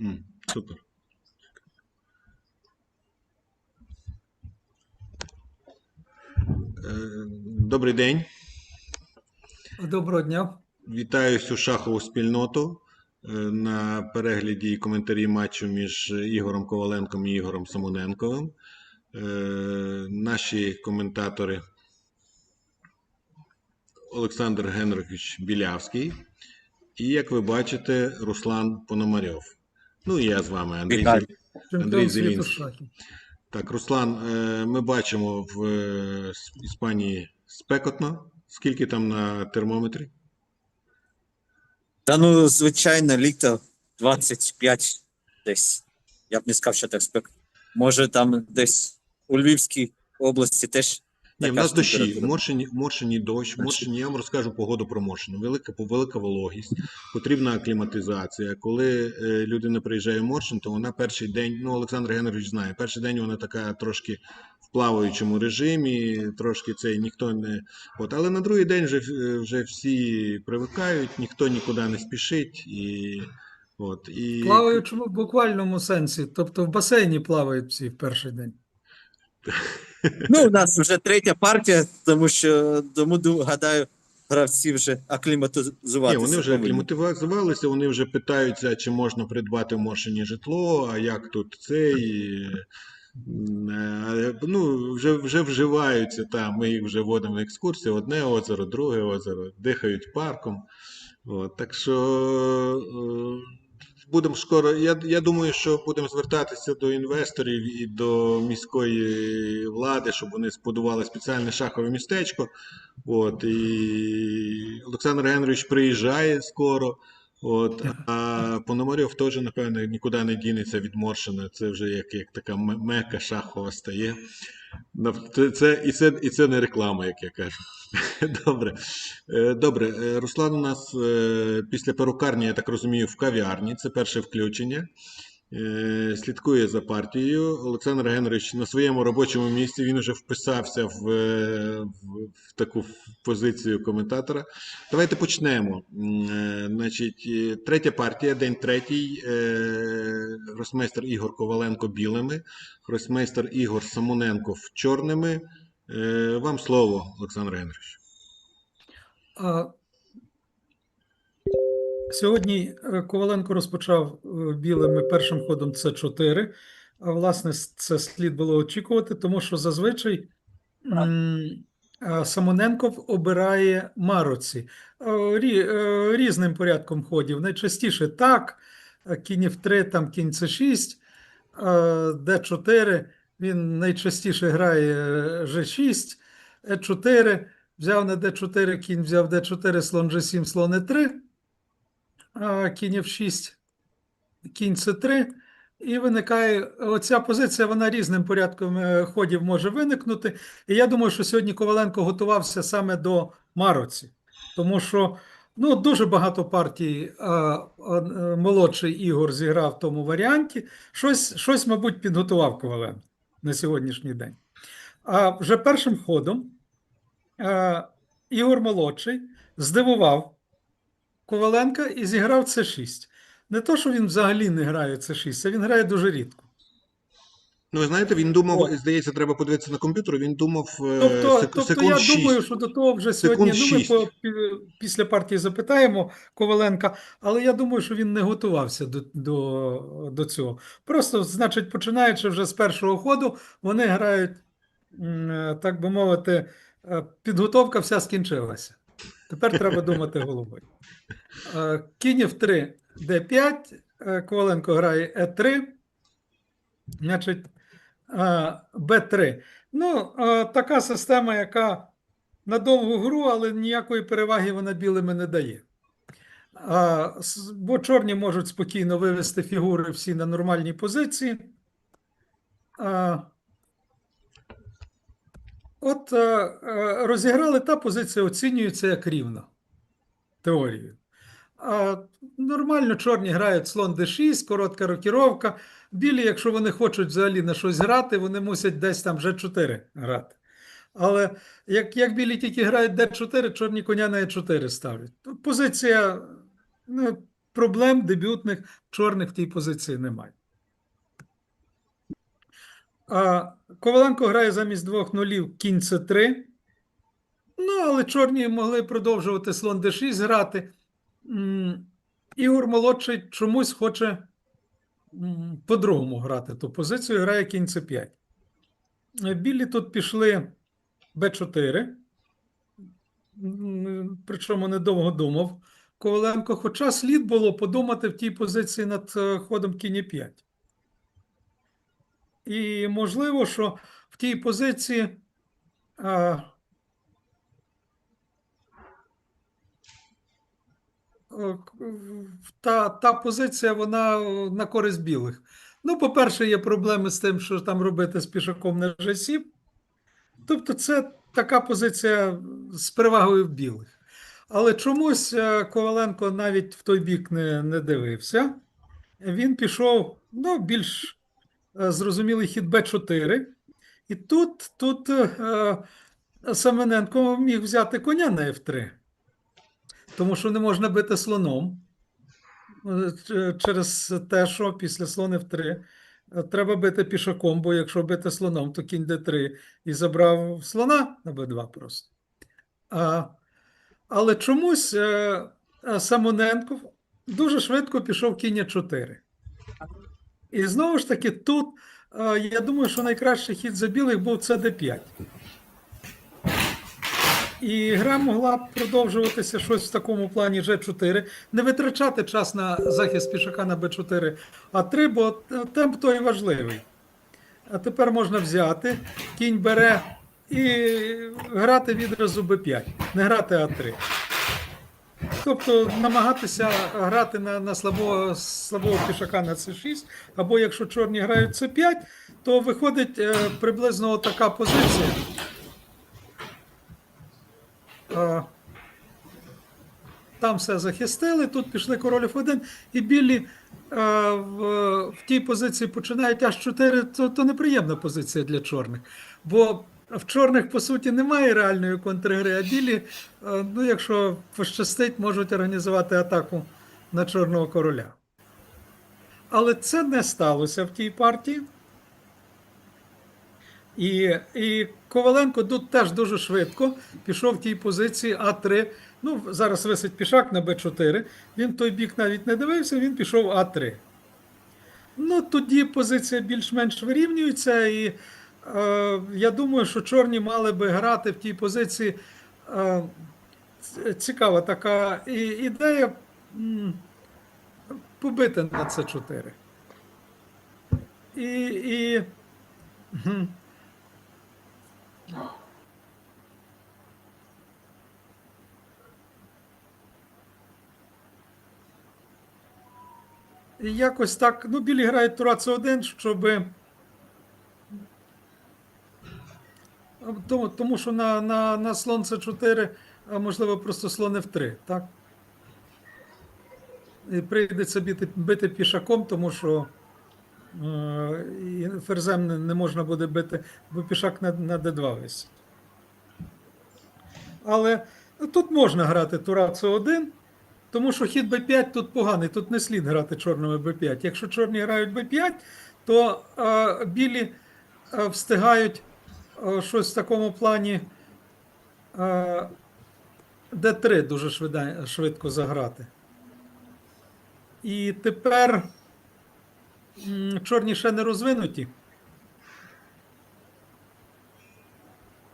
М, Супер. Е, Добрий день. Доброго дня. Вітаю всю шахову спільноту е, на перегляді і коментарі матчу між Ігорем Коваленком і Ігорем Самоненковим. Е, Наші коментатори Олександр Генрихович Білявський і, як ви бачите, Руслан Пономарьов. Ну і я з вами, Андрій, Вітаю. Андрій Зелінський. Так, Руслан, е, ми бачимо в е, С- Іспанії спекотно. Скільки там на термометрі? Та ну, звичайно, літо 25 десь. Я б не сказав, що так спек. Може, там десь у Львівській області теж. Ні, в нас дощі, в в Моршині дощ, в Дощі. Моршині, я вам розкажу погоду про Моршин. Велика, велика вологість, потрібна акліматизація. Коли е, людина приїжджає в Моршин, то вона перший день, ну Олександр Геннадійович знає, перший день вона така трошки в плаваючому режимі, трошки цей ніхто не. От, але на другий день вже, е, вже всі привикають, ніхто нікуди не спішить. І, от, і... В плаваючому буквальному сенсі, тобто в басейні плавають всі в перший день. Ну, у нас вже третя партія, тому що тому гадаю, гравці вже акліматизуватися. Ні, вони вже акліматизувалися, вони вже питаються, чи можна придбати в Моршині житло, а як тут цей. е, Ну, вже, вже вживаються там, ми їх вже водимо на екскурсії, одне озеро, друге озеро, дихають парком. От, так що е, будемо скоро. Я, я думаю, що будемо звертатися до інвесторів і до міської влади, щоб вони збудували спеціальне шахове містечко. От, і Олександр Генрович приїжджає скоро. От, а Пономарьов теж, напевно, нікуди не дінеться від Моршина. Це вже як, як така мека шахова стає. Це, і, це, і це не реклама, як я кажу. Добре. Е, Добре. Е, Руслан у нас е, після перукарні, я так розумію, в кав'ярні. Це перше включення. Е, Слідкує за партією. Олександр Генрich на своєму робочому місці він вже вписався в, е, в, в таку позицію коментатора. Давайте почнемо. Е, Значить, третя партія, день третій. Гросмейстер Ігор Коваленко білими, гросмейстер Ігор Самоненков чорними. Вам слово, Олександр Генрich. Сьогодні е, Коваленко розпочав е, білими першим ходом С4. А власне, це слід було очікувати, тому що зазвичай Самоненков обирає мароці Е, рі- різним порядком ходів. Найчастіше так, кінь F3, там кінь С6, е, Д4. Він найчастіше грає е, G6, Е4. Взяв на d4, кінь взяв d4, слон g7, слон e3, а кінь f6, кінь c3. І виникає оця позиція, вона різним порядком е, ходів може виникнути. І я думаю, що сьогодні Коваленко готувався саме до Мароці, тому що ну, дуже багато партій а, а, молодший Ігор зіграв в тому варіанті. Щось, щось, мабуть, підготував Коваленко на сьогоднішній день. А вже першим ходом е, Ігор Молодший здивував Коваленка і зіграв С6. Не то, що він взагалі не грає С6, а він грає дуже рідко. Ну, ви знаєте, він думав, От. здається, треба подивитися на комп'ютер. Він думав е, Тобто, сек- тобто секунд я 6. думаю, що до того вже сьогодні Секунд ну, ми по, після партії запитаємо Коваленка, але я думаю, що він не готувався до, до, до цього. Просто, значить, починаючи вже з першого ходу, вони грають, е, так би мовити, е, підготовка вся скінчилася. Тепер треба думати головою. Е, Кінь F3, D5, е, Коваленко грає E3, значить, е, Б3. Ну, така система, яка на довгу гру, але ніякої переваги вона білими не дає. Бо чорні можуть спокійно вивести фігури всі на нормальній позиції. От е, е, розіграли та позиція оцінюється як рівна теорією. А нормально чорні грають слон d6, коротка рокіровка. Білі, якщо вони хочуть взагалі на щось грати, вони мусять десь там вже 4 грати. Але як, як білі тільки грають d4, чорні коня на e4 ставлять. Позиція ну, проблем дебютних чорних в тій позиції немає. А, Коваленко грає замість двох нулів кінь С3. Ну, але чорні могли продовжувати слон d6 грати. Ігор молодший чомусь хоче по-другому грати ту позицію, грає кінь С5. Е, Білі тут пішли Б4. Причому недовго думав Коваленко. Хоча слід було подумати в тій позиції над е, ходом кінь 5. І можливо, що в тій позиції а, та, та позиція вона на користь білих. Ну, по-перше, є проблеми з тим, що там робити з пішаком на G7. Тобто, це така позиція з перевагою білих. Але чомусь е, Коваленко навіть в той бік не, не дивився. Він пішов ну, більш зрозумілий хід Б4. І тут, тут е, Семененко міг взяти коня на F3, тому що не можна бити слоном е, через те, що після слон F3 е, треба бити пішаком, бо якщо бити слоном, то кінь D3 і забрав слона на B2 просто. А, але чомусь е, е, Самоненко дуже швидко пішов кінь 4. І знову ж таки, тут е, я думаю, що найкращий хід за білих був це d5. І гра могла б продовжуватися щось в такому плані G4, не витрачати час на захист пішака на b4, а 3, бо темп той важливий. А тепер можна взяти, кінь бере і грати відразу b5, не грати А3. Тобто намагатися грати на, на слабого, слабого пішака на c6, або якщо чорні грають c5, то виходить е, приблизно така позиція. Е, там все захистили, тут пішли король F1, і білі е, в, в тій позиції починають аж 4, то, то неприємна позиція для чорних. Бо в чорних, по суті, немає реальної контргри, а білі, е, ну, якщо пощастить, можуть організувати атаку на чорного короля. Але це не сталося в тій партії. І, і Коваленко тут теж дуже швидко пішов в тій позиції А3. Ну, зараз висить пішак на Б4. Він той бік навіть не дивився, він пішов А3. Ну, тоді позиція більш-менш вирівнюється, і я думаю, що чорні мали би грати в тій позиції. Е, цікава така ідея побити на С4. І, і І якось так, ну, білі грають Тура С1, щоб. Тому, тому що на, на, на слон С4, а можливо, просто слон F3, так? І прийдеться бити, бити пішаком, тому що е, ферзем не, не можна буде бити, бо пішак на, на D2 висить. Але тут можна грати Тура С1, тому що хід b5 тут поганий, тут не слід грати чорними b5. Якщо чорні грають b5, то е, білі е, встигають щось в такому плані е, d3 дуже швидко заграти. І тепер чорні ще не розвинуті.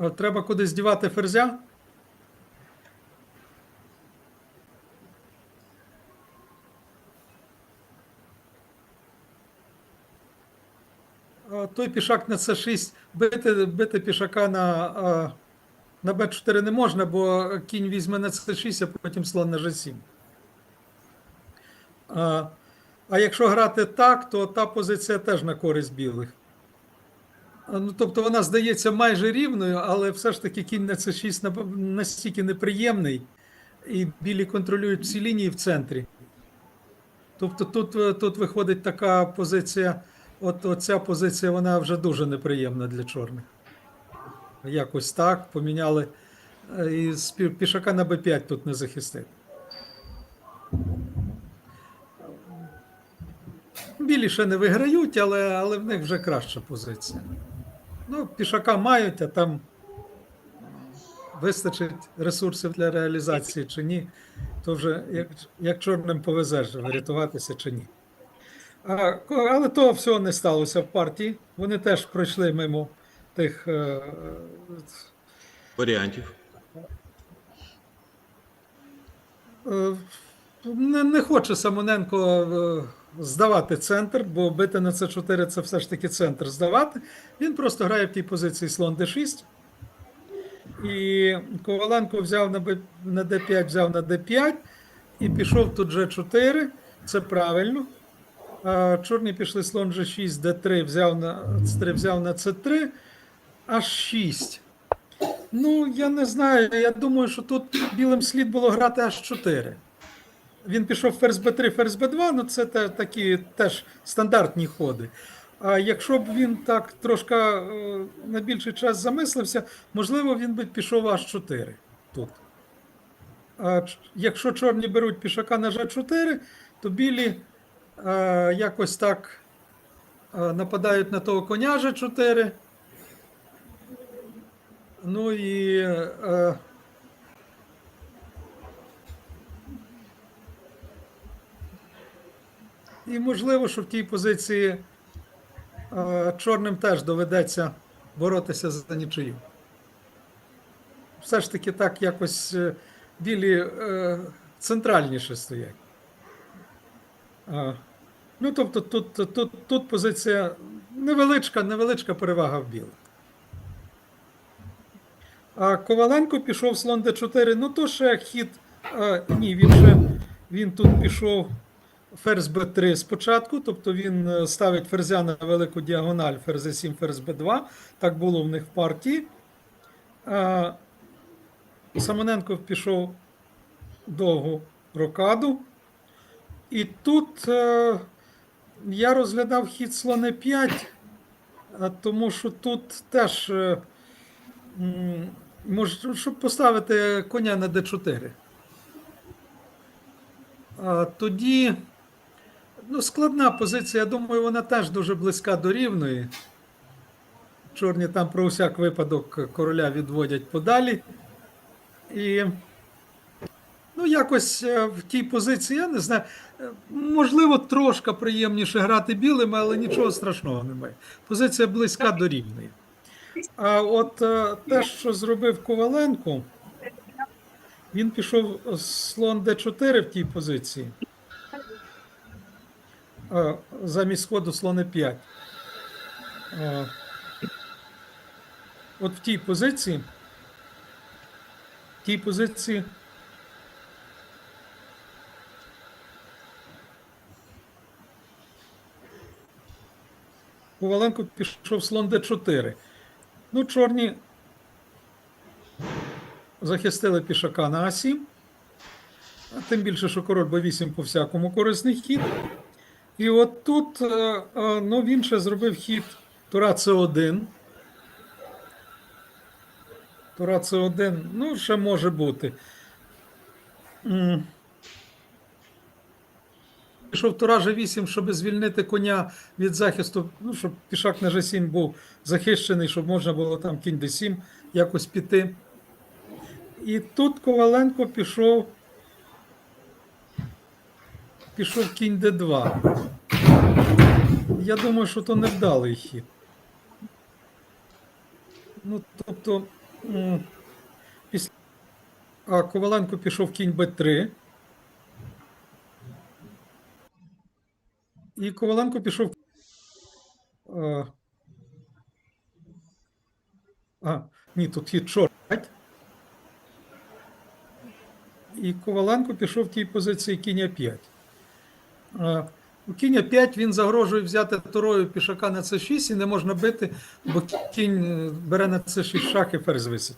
Е, Треба кудись дівати ферзя. Той пішак на С6, бити, бити пішака на, на Б4 не можна, бо кінь візьме на С6, а потім слон на G7. А, а якщо грати так, то та позиція теж на користь білих. Ну, тобто вона здається майже рівною, але все ж таки кінь на С6 настільки неприємний, і білі контролюють всі лінії в центрі. Тобто тут, тут виходить така позиція. От оця позиція, вона вже дуже неприємна для чорних. Якось так поміняли. е, І пішака на Б5 тут не захистити. Білі ще не виграють, але, але в них вже краща позиція. Ну, пішака мають, а там вистачить ресурсів для реалізації чи ні, то вже як, як чорним повезеш, врятуватися чи ні. Але того всього не сталося в партії. Вони теж пройшли мимо тих. е, Варіантів. Е, Не, не хоче Самоненко е, здавати центр, бо бити на С4 це все ж таки центр здавати. Він просто грає в тій позиції слон d6. І Коваленко взяв на, на d5, взяв на d5 і пішов тут G4. Це правильно. Чорні пішли слон G6, d3, взяв на c3, взяв на c3, H6. Ну, я не знаю. Я думаю, що тут білим слід було грати аж 4. Він пішов ферзь Б3, ферзь Б2, ну це такі теж стандартні ходи. А якщо б він так трошки е, на більший час замислився, можливо, він би пішов аж 4 тут. А якщо чорні беруть пішака на Ж4, то білі якось так е, нападають на того коня Ж4. Ну і е, і можливо, що в тій позиції е, чорним теж доведеться боротися за нічию. Все ж таки так якось е, білі е, центральніше стоять. А, ну, тобто тут, тут, тут позиція невеличка, невеличка перевага в білих. А Коваленко пішов слон d4. Ну то ще хід. А, ні, він ще він тут пішов ферзь b3 спочатку, тобто він е, ставить ферзя на велику діагональ, ферзь 7 ферзь b2. Так було в них в партії. А, Самоненко пішов довгу рокаду. І тут е, я розглядав хід слони 5, тому що тут теж. Е, Може, щоб поставити коня на d4. А, тоді ну, складна позиція. Я думаю, вона теж дуже близька до рівної. Чорні там про усяк випадок короля відводять подалі. І якось е, в тій позиції, я не знаю. е, Можливо, трошки приємніше грати білими, але нічого страшного немає. Позиція близька до рівної. А от е, те, що зробив Коваленко, він пішов слон d4 в тій позиції. Замість ходу слон e5. Е, От в тій позиції. В тій позиції. Коваленко пішов слон d4. Ну, чорні захистили пішака на А7. А тим більше, що король Б8 по всякому корисний хід. І от тут е, е, ну, він ще зробив хід Тура С1. Тура С1, ну, ще може бути. Пішов Тура G8, щоб звільнити коня від захисту, ну, щоб пішак на G7 був захищений, щоб можна було там кінь D7 якось піти. І тут Коваленко пішов. Пішов кінь Д2. Я думаю, що то невдалий хід. Ну, тобто, після... а Коваленко пішов кінь Б3. І Коваленко пішов. А, ні, тут хід чорт. І Коваленко пішов в тій позиції кінь 5. У кінь 5 він загрожує взяти турою пішака на С6 і не можна бити, бо кінь бере на С6 шах і ферзь висить.